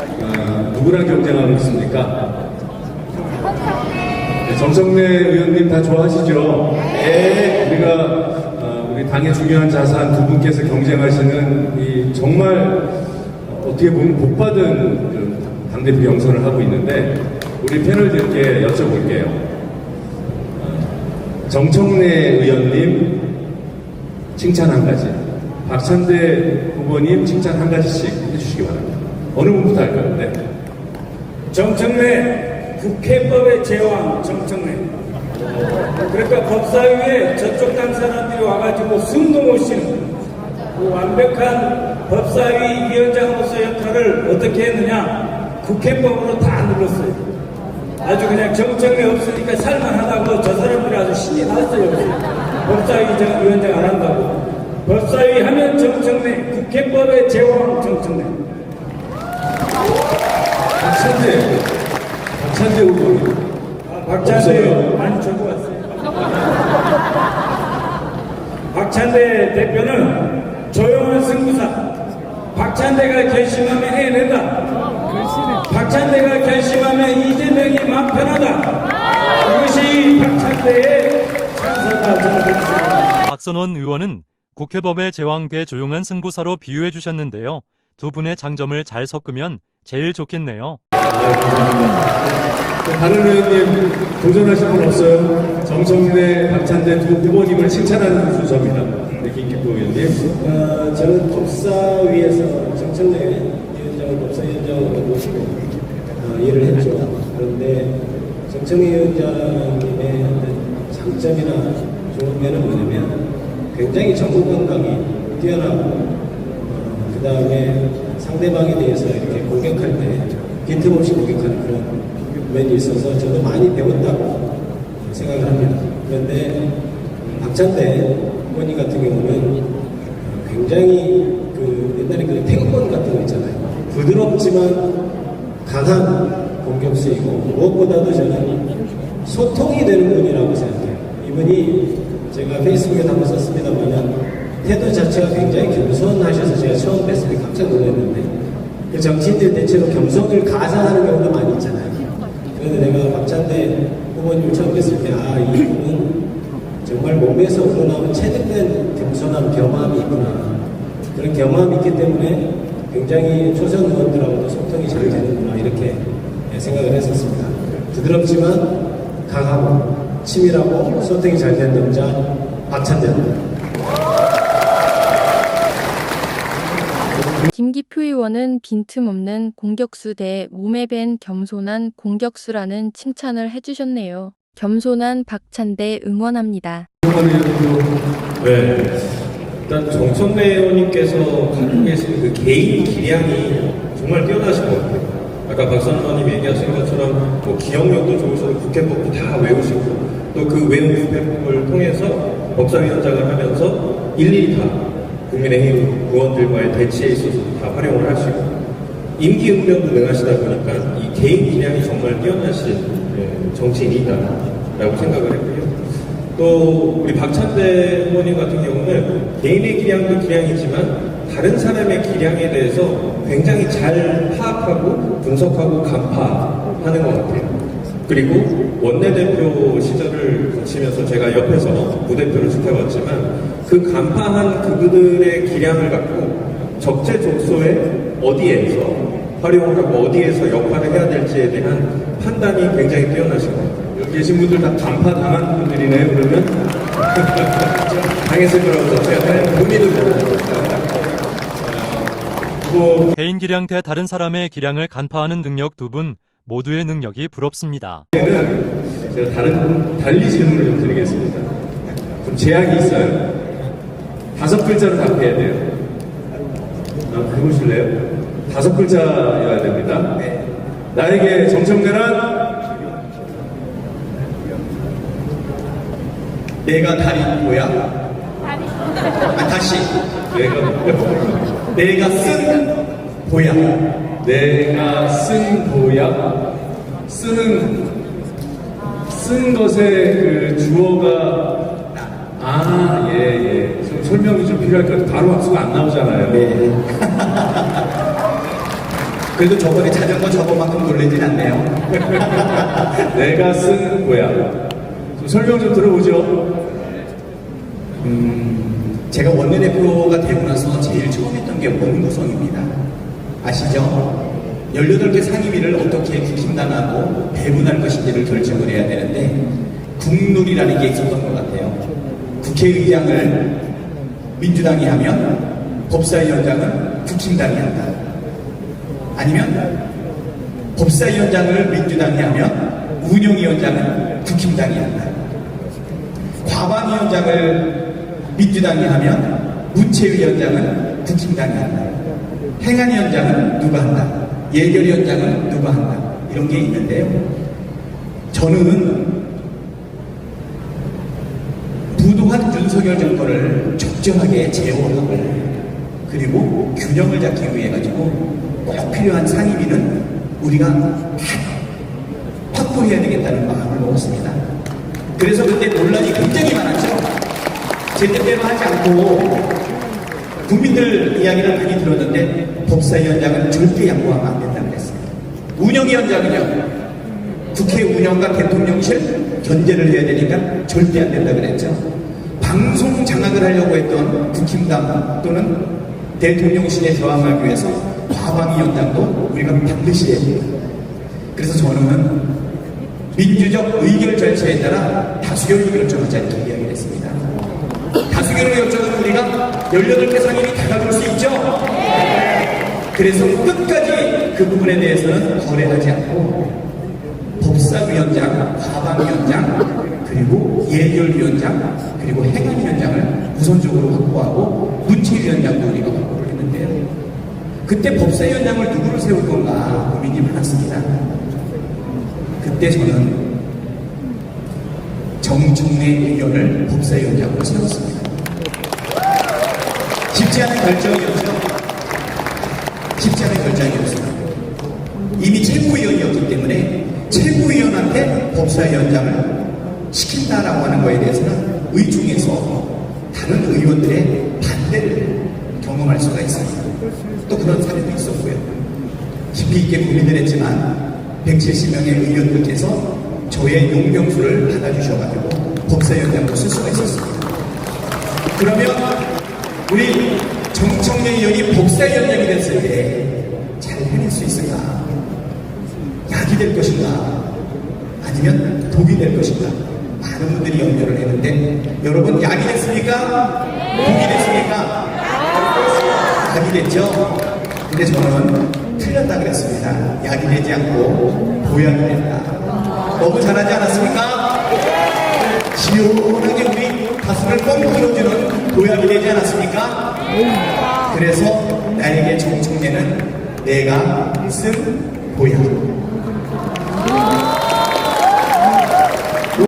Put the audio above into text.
어, 누구랑 경쟁하고 있습니까? 네, 정성래 의원님 다 좋아하시죠? 네. 우리가 어, 우리 당의 중요한 자산 두 분께서 경쟁하시는 이 정말 어떻게 보면 복받은 그 당대표 경선을 하고 있는데 우리 패널들께 여쭤볼게요. 어, 정청래 의원님 칭찬 한 가지, 박찬대 후보님 칭찬 한 가지씩 해주시기 바랍니다. 어느 분부터 할까요? 네. 정청래 국회법의 제왕 정청래. 그러니까 법사위에 저쪽 당 사람들이 와가지고 숨도 못 쉬는 그 완벽한 법사위 위원장으로서 역할을 어떻게 했느냐 국회법으로 다 눌렀어요. 아주 그냥 정청래 없으니까 살만하다고 저 사람들이 아주 신이 났어요. 법사위 저- 위원장 안 한다고. 법사위 하면 정청래 국회법의 제왕 정청래 박찬대, 박찬대. 아, 박찬대. 많이 적고 왔어요. 박찬대 대표는 조용한 승부사. 박찬대가 결심하면 해낸다. 박찬대가 결심하면 이재명이 맘 편하다. 그것이 박찬대의 찬사다 저는 생각합니다. 박선원 의원은 국회법의 제왕께 조용한 승부사로 비유해 주셨는데요. 두 분의 장점을 잘 섞으면 제일 좋겠네요. 다른 의원님 도전하실 분 없어요? 정청래, 박찬대 두 후보님을 칭찬하는 순서입니다. 네, 김기표 의원님. 어, 저는 법사위에서 정청래 위원장을 법사위원장으로 모시고 어, 일을 했죠. 그런데 정청래 위원장님의 장점이나 좋은 면은 뭐냐면 굉장히 정보 감각이 뛰어나고 그 다음에 상대방에 대해서 이렇게 공격할 때 빈틈없이 공격하는 그런 면이 있어서 저도 많이 배웠다고 생각을 합니다. 그런데 박찬대 후보님 같은 경우는 굉장히 그 옛날에 그 탱권 같은 거 있잖아요. 부드럽지만 강한 공격수이고 무엇보다도 저는 소통이 되는 분이라고 생각해요. 이분이 제가 페이스북에 한번 썼습니다만 태도 자체가 굉장히 겸손하셔서 제가 처음 뵀을 때 깜짝 놀랐는데 그 정치인들 대체로 겸손을 가장하는 경우도 많이 있잖아요. 그런데 내가 박찬대 후보님을 처음 뵀을 때 아 이분은 정말 몸에서 우러나온 체득된 겸손함, 겸함이 있구나. 그런 겸함이 있기 때문에 굉장히 초선 의원들하고도 소통이 잘 되는구나 이렇게 생각을 했었습니다. 부드럽지만 강하고 치밀하고 소통이 잘 되는 남자 박찬대입니다. 김기표 의원은 빈틈없는 공격수 대 몸에 밴 겸손한 공격수라는 칭찬을 해주셨네요. 겸손한 박찬대 응원합니다. 네. 일단 정청래 의원님께서 갖고 계신 그 개인 기량이 정말 뛰어나신 것 같아요. 아까 박선 의원님 얘기하신 것처럼 뭐 기억력도 좋으셔서 국회법도 다 외우시고 또 그 외운 국회법을 통해서 법사위원장을 하면서 일일이 다 국민의힘 의원들과의 대치에 있어서 다 활용을 하시고 임기 응변도 능하시다 보니까 이 개인 기량이 정말 뛰어나신 예, 정치인이다라고 생각을 했고요. 또 우리 박찬대 후보님 같은 경우는 개인의 기량도 기량이지만 다른 사람의 기량에 대해서 굉장히 잘 파악하고 분석하고 간파하는 것 같아요. 그리고 원내대표 시절을 거치면서 제가 옆에서 부대표를 지켜봤지만 그 간파한 그들의 기량을 갖고 적재적소에 어디에서 활용을 하고 어디에서 역할을 해야 될지에 대한 판단이 굉장히 뛰어나신 것 같아요. 여기 계신 분들 다 간파 당한 분들이네요, 그러면? 당했을 거라고 생각해요. 본인은 뭐, 개인 기량 대 다른 사람의 기량을 간파하는 능력 두 분 모두의 능력이 부럽습니다. 는 제가 다른, 달리 질문을 좀 드리겠습니다. 좀 제약이 있어요. 다섯 글자로 답해야 돼요. 한번 해보실래요? 다섯 글자여야 됩니다. 나에게 정청래란 내가 다리 뭐야? 아, 다시 내가 내가 쓴 보야. 내가 쓴 보약 쓰는 쓴 것의 그 주어가 아 예 예 좀 설명이 좀 필요할 것 같아요 바로 학수가 안 나오잖아요 네. 그래도 저번에 자전거 저번만큼 놀라진 않네요. 내가 쓴 고향. 좀 설명 좀 들어보죠. 음, 제가 원내 대표가 되고 나서 제일 처음 했던 게 원구성입니다. 아시죠? 18개 상임위를 어떻게 국힘당하고 배분할 것인지를 결정을 해야 되는데 국룰이라는 게 있었던 것 같아요. 국회의장을 민주당이 하면 법사위원장은 국힘당이 한다. 아니면 법사위원장을 민주당이 하면 운영위원장은 국힘당이 한다. 과방위원장을 민주당이 하면 문체위원장은 국힘당이 한다. 행안 위원장은 누가 한다. 예결 위원장은 누가 한다. 이런 게 있는데요. 저는 부도한 윤석열 정권을 적절하게 제어하고 그리고 균형을 잡기 위해 가지고 꼭 필요한 상임위는 우리가 확보해야 되겠다는 마음을 먹었습니다. 그래서 그때 논란이 굉장히 많았죠. 제 뜻대로 하지 않고 국민들 이야기를 많이 들었는데 법사위원장은 절대 양보하면 안 된다고 그랬어요. 운영위원장은요. 국회 운영과 대통령실 견제를 해야 되니까 절대 안 된다 그랬죠. 방송 장악을 하려고 했던 국힘당 또는 대통령실에 저항하기 위해서 과방위원장도 우리가 반드시 해야 돼요. 그래서 저는 민주적 의결 절차에 따라 다수결로 결정하자 이렇게 이야기를 했습니다. 다수결로 결정은 우리가 18개 상임이 다 가질 수 있죠? 그래서 끝까지 그 부분에 대해서는 거래하지 않고 법사위원장, 과방위원장, 그리고 예결위원장, 그리고 행안위원장을 우선적으로 확보하고 문체위원장도 우리가 확보를 했는데요. 그때 법사위원장을 누구를 세울 건가 고민이 많았습니다. 그때 저는 정청래 의원을 법사위원장으로 세웠습니다. 쉽지 않은 결정이었죠. 쉽지 않은 결정이었습니다. 이미 최고위원이었기 때문에 최고위원한테 법사위원장을 시킨다라고 하는 거에 대해서는 의중에서 다른 의원들의 반대를 경험할 수가 있습니다. 또 그런 사례도 있었고요. 깊이 있게 고민을 했지만 170명의 의원들께서 저의 용병수를 받아주셔가지고 법사위원장으로 쓸 수가 있었습니다. 그러면 우리 정청래 의원이 법사위원장이 됐을 때 잘 해낼 수 있을까? 약이 될 것인가? 아니면 독이 될 것인가? 많은 분들이 염려를 했는데 여러분 약이 됐습니까? 독이 됐습니까? 약이 됐죠? 근데 저는 틀렸다 그랬습니다. 약이 되지 않고 보약이 됐다. 너무 잘하지 않았습니까? 시원하게 우리 가슴을 뻥 뚫어주는 보약이 되지 않았습니까? 그래서 나에게 정청래는 내가 쓴 보약.